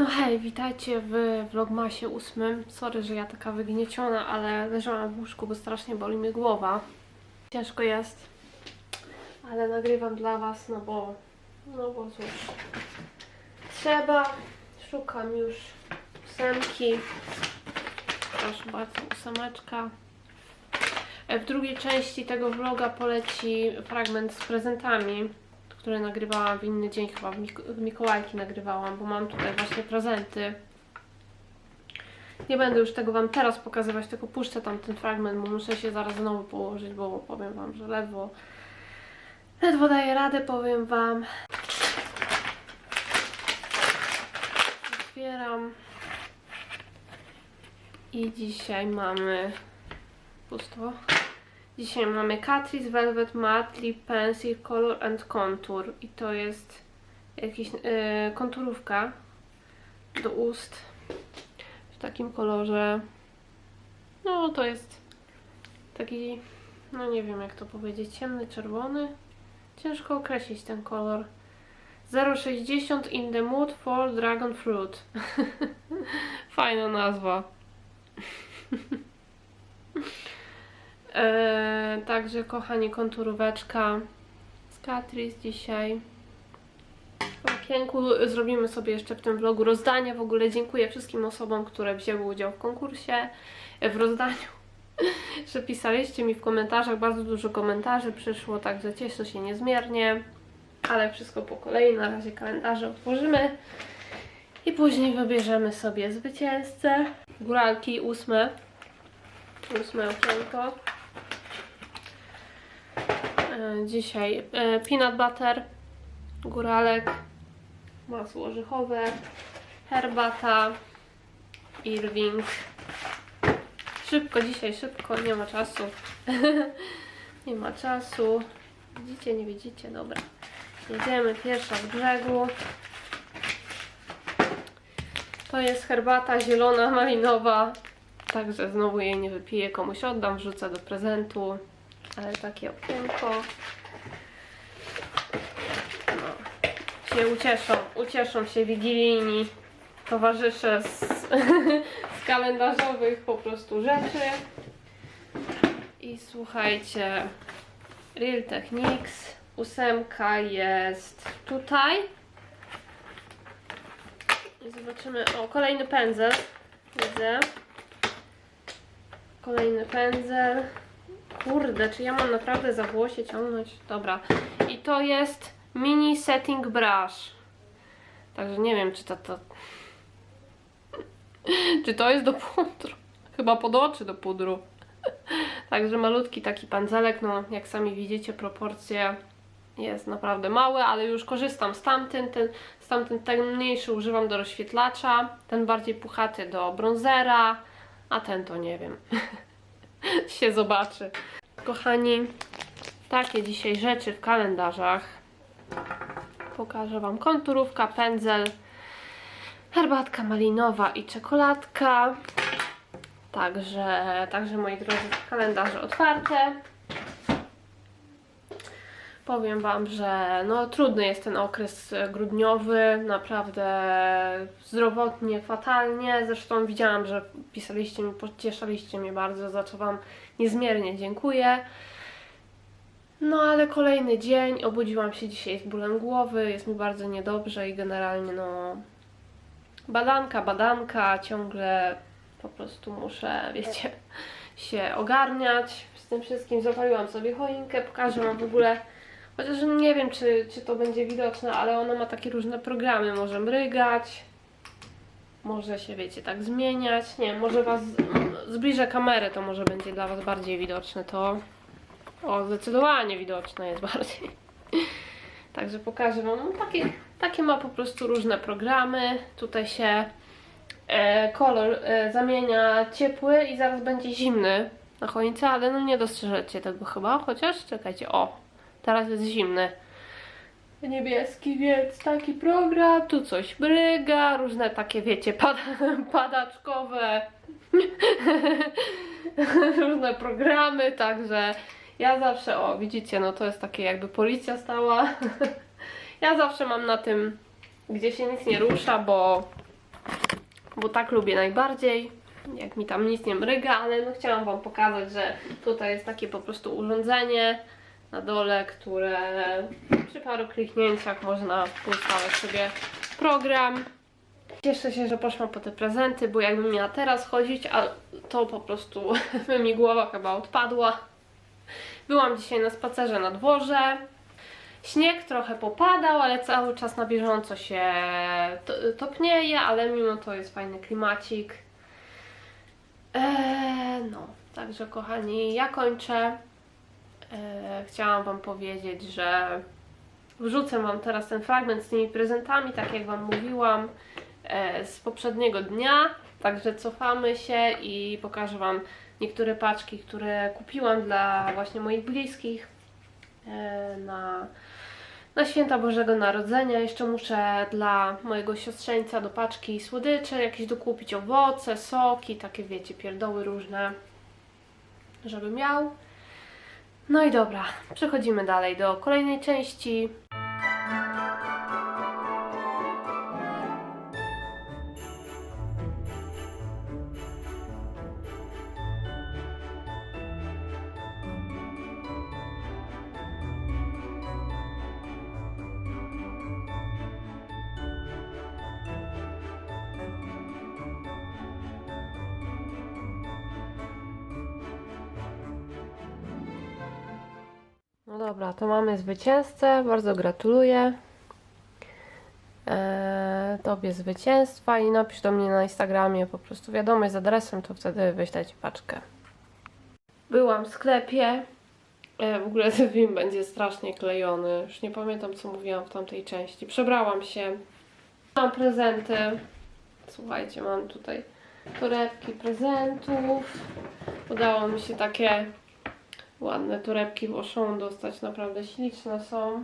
No hej, witajcie w vlogmasie ósmym. Sorry, że ja taka wygnieciona, ale leżałam w łóżku, bo strasznie boli mnie głowa. Ciężko jest, ale nagrywam dla was, no bo, no bo cóż. Trzeba, szukam już ósemki. Proszę bardzo, ósemeczka. E, W drugiej części tego vloga poleci fragment z prezentami, które nagrywałam w inny dzień, chyba w, Mik- w Mikołajki nagrywałam, bo mam tutaj właśnie prezenty. Nie będę już tego Wam teraz pokazywać, tylko puszczę tam ten fragment, bo muszę się zaraz znowu położyć, bo powiem Wam, że ledwo, ledwo daję radę, powiem Wam. Otwieram. I dzisiaj mamy pusto. Dzisiaj mamy Catrice Velvet Matte Lip Pencil Color and Contour i to jest jakiś e, konturówka do ust w takim kolorze. No to jest taki, no nie wiem jak to powiedzieć, ciemny czerwony. Ciężko określić ten kolor. 060 in the mood for dragon fruit. Fajna nazwa. Eee, także kochani, konturóweczka z Catrice dzisiaj. W okienku zrobimy sobie jeszcze w tym vlogu rozdanie. W ogóle dziękuję wszystkim osobom, które wzięły udział w konkursie, w rozdaniu. Że pisaliście mi w komentarzach, bardzo dużo komentarzy przyszło, także cieszę się niezmiernie. Ale wszystko po kolei, na razie kalendarze otworzymy. I później wybierzemy sobie zwycięzcę. Góralki ósme. Ósme okienko. E, Dzisiaj e, peanut butter, góralek, masło orzechowe, herbata, Irving. Szybko dzisiaj, szybko, nie ma czasu. nie ma czasu. Widzicie, nie widzicie? Dobra. Jedziemy pierwsza z brzegu. To jest herbata zielona, malinowa. Także znowu jej nie wypiję, komuś oddam, wrzucę do prezentu. Ale takie okienko. No. Się ucieszą, ucieszą się wigilijni towarzysze z, z kalendarzowych po prostu rzeczy. I słuchajcie, Real Techniques, ósemka jest tutaj. Zobaczymy, o kolejny pędzel, widzę. Kolejny pędzel. Kurde, czy ja mam naprawdę za włosie ciągnąć? Dobra. I to jest mini setting brush. Także nie wiem, czy to, to... czy to jest do pudru. Chyba pod oczy do pudru. Także malutki taki pędzelek, no jak sami widzicie proporcje jest naprawdę małe, ale już korzystam z tamtym, ten, z tamtym ten mniejszy używam do rozświetlacza, ten bardziej puchaty do bronzera, a ten to nie wiem. się zobaczy. Kochani, takie dzisiaj rzeczy w kalendarzach. Pokażę Wam konturówka, pędzel, herbatka malinowa i czekoladka. Także, także moi drodzy, kalendarze otwarte. Powiem Wam, że no, trudny jest ten okres e, grudniowy, naprawdę zdrowotnie, fatalnie. Zresztą widziałam, że pisaliście mi, pocieszaliście mnie bardzo, za co Wam niezmiernie dziękuję. No ale kolejny dzień, obudziłam się dzisiaj z bólem głowy, jest mi bardzo niedobrze i generalnie no badanka, badanka, ciągle po prostu muszę, wiecie, się ogarniać z tym wszystkim. Zapaliłam sobie choinkę, pokażę Wam w ogóle Chociaż nie wiem, czy, czy to będzie widoczne, ale ona ma takie różne programy. Może mrygać, może się, wiecie, tak zmieniać. Nie może Was zbliżę kamerę, to może będzie dla Was bardziej widoczne to. O, zdecydowanie widoczne jest bardziej. Także pokażę Wam. No, takie, takie ma po prostu różne programy. Tutaj się e, kolor e, zamienia ciepły i zaraz będzie zimny na choince, ale no nie dostrzeżecie tego chyba, chociaż czekajcie, o, teraz jest zimny. Niebieski, więc taki program, tu coś bryga, różne takie, wiecie, pada, padaczkowe, różne programy, także ja zawsze, o widzicie, no to jest takie jakby policja stała. ja zawsze mam na tym, gdzie się nic nie rusza, bo bo tak lubię najbardziej. Jak mi tam nic nie mryga, ale no chciałam Wam pokazać, że tutaj jest takie po prostu urządzenie na dole, które przy paru kliknięciach można ustawiać sobie program. Cieszę się, że poszłam po te prezenty, bo jakbym miała teraz chodzić, a to po prostu by mi głowa chyba odpadła. Byłam dzisiaj na spacerze na dworze. Śnieg trochę popadał, ale cały czas na bieżąco się to- topnieje, ale mimo to jest fajny klimacik. Eee, no, także kochani, ja kończę. Eee, chciałam Wam powiedzieć, że wrzucę Wam teraz ten fragment z tymi prezentami, tak jak Wam mówiłam, e, z poprzedniego dnia. Także cofamy się i pokażę Wam niektóre paczki, które kupiłam dla właśnie moich bliskich e, na, na święta Bożego Narodzenia. Jeszcze muszę dla mojego siostrzeńca do paczki słodycze jakieś dokupić, owoce, soki, takie wiecie, pierdoły różne, żeby miał. No i dobra, przechodzimy dalej do kolejnej części. Dobra, to mamy zwycięzcę. Bardzo gratuluję. Eee, tobie zwycięstwa i napisz do mnie na Instagramie po prostu wiadomość z adresem, to wtedy wyślę Ci paczkę. Byłam w sklepie. E, w ogóle ten film będzie strasznie klejony. Już nie pamiętam, co mówiłam w tamtej części. Przebrałam się. Mam prezenty. Słuchajcie, mam tutaj torebki prezentów. Udało mi się takie ładne torebki w dostać, naprawdę śliczne są.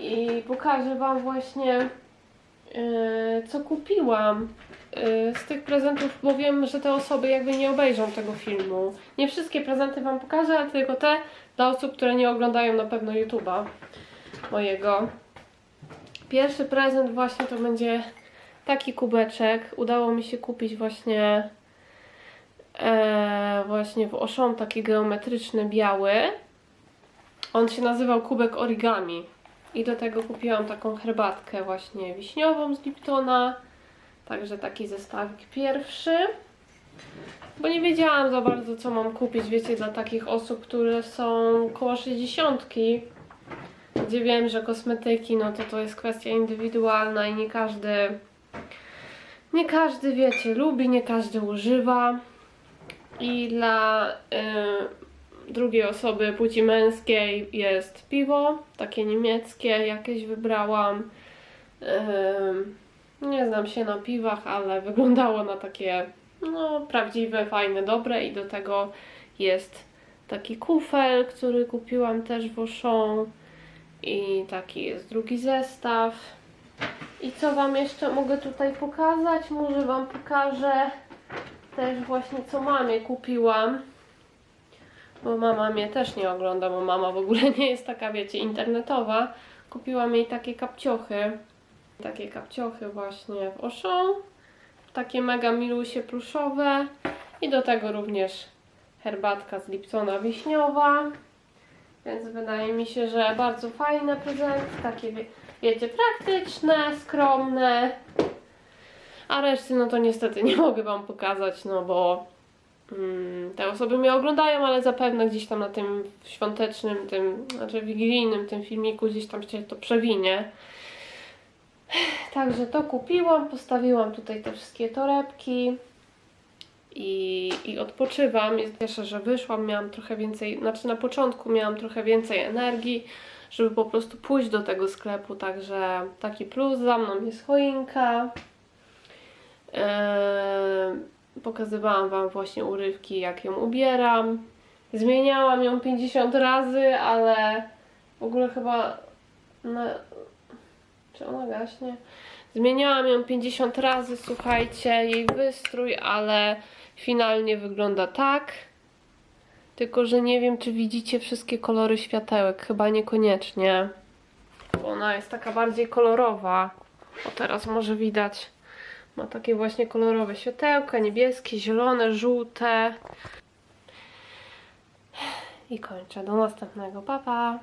I pokażę Wam właśnie, yy, co kupiłam yy, z tych prezentów, bo wiem, że te osoby jakby nie obejrzą tego filmu. Nie wszystkie prezenty Wam pokażę, ale tylko te dla osób, które nie oglądają na pewno YouTube'a mojego. Pierwszy prezent właśnie to będzie taki kubeczek. Udało mi się kupić właśnie właśnie w Auchan taki geometryczny, biały. On się nazywał kubek origami. I do tego kupiłam taką herbatkę właśnie wiśniową z Liptona. Także taki zestawik pierwszy. Bo nie wiedziałam za bardzo co mam kupić, wiecie, dla takich osób, które są koło 60. Gdzie wiem, że kosmetyki, no to to jest kwestia indywidualna i nie każdy, nie każdy, wiecie, lubi, nie każdy używa. I dla y, drugiej osoby płci męskiej jest piwo, takie niemieckie, jakieś wybrałam. Ym, nie znam się na piwach, ale wyglądało na takie no, prawdziwe, fajne, dobre i do tego jest taki kufel, który kupiłam też w Auchan i taki jest drugi zestaw. I co Wam jeszcze mogę tutaj pokazać? Może Wam pokażę też właśnie co mamie kupiłam. Bo mama mnie też nie ogląda, bo mama w ogóle nie jest taka, wiecie, internetowa. Kupiłam jej takie kapciochy. Takie kapciochy właśnie w Auchan. Takie mega milusie pluszowe. I do tego również herbatka z Liptona wiśniowa. Więc wydaje mi się, że bardzo fajne prezenty. Takie, wie- wiecie, praktyczne, skromne. A reszty, no to niestety nie mogę Wam pokazać, no bo mm, te osoby mnie oglądają, ale zapewne gdzieś tam na tym świątecznym, tym, znaczy wigilijnym tym filmiku gdzieś tam się to przewinie. Także to kupiłam, postawiłam tutaj te wszystkie torebki i, i odpoczywam. Jest cieszę, że wyszłam, miałam trochę więcej, znaczy na początku miałam trochę więcej energii, żeby po prostu pójść do tego sklepu, także taki plus, za mną jest choinka. Pokazywałam Wam właśnie urywki, jak ją ubieram. Zmieniałam ją 50 razy, ale w ogóle chyba. Na... Czy ona gaśnie? Zmieniałam ją 50 razy, słuchajcie, jej wystrój, ale finalnie wygląda tak. Tylko, że nie wiem, czy widzicie wszystkie kolory światełek. Chyba niekoniecznie. Ona jest taka bardziej kolorowa. O, teraz może widać. Ma takie właśnie kolorowe światełka, niebieskie, zielone, żółte. I kończę. Do następnego. Pa, pa.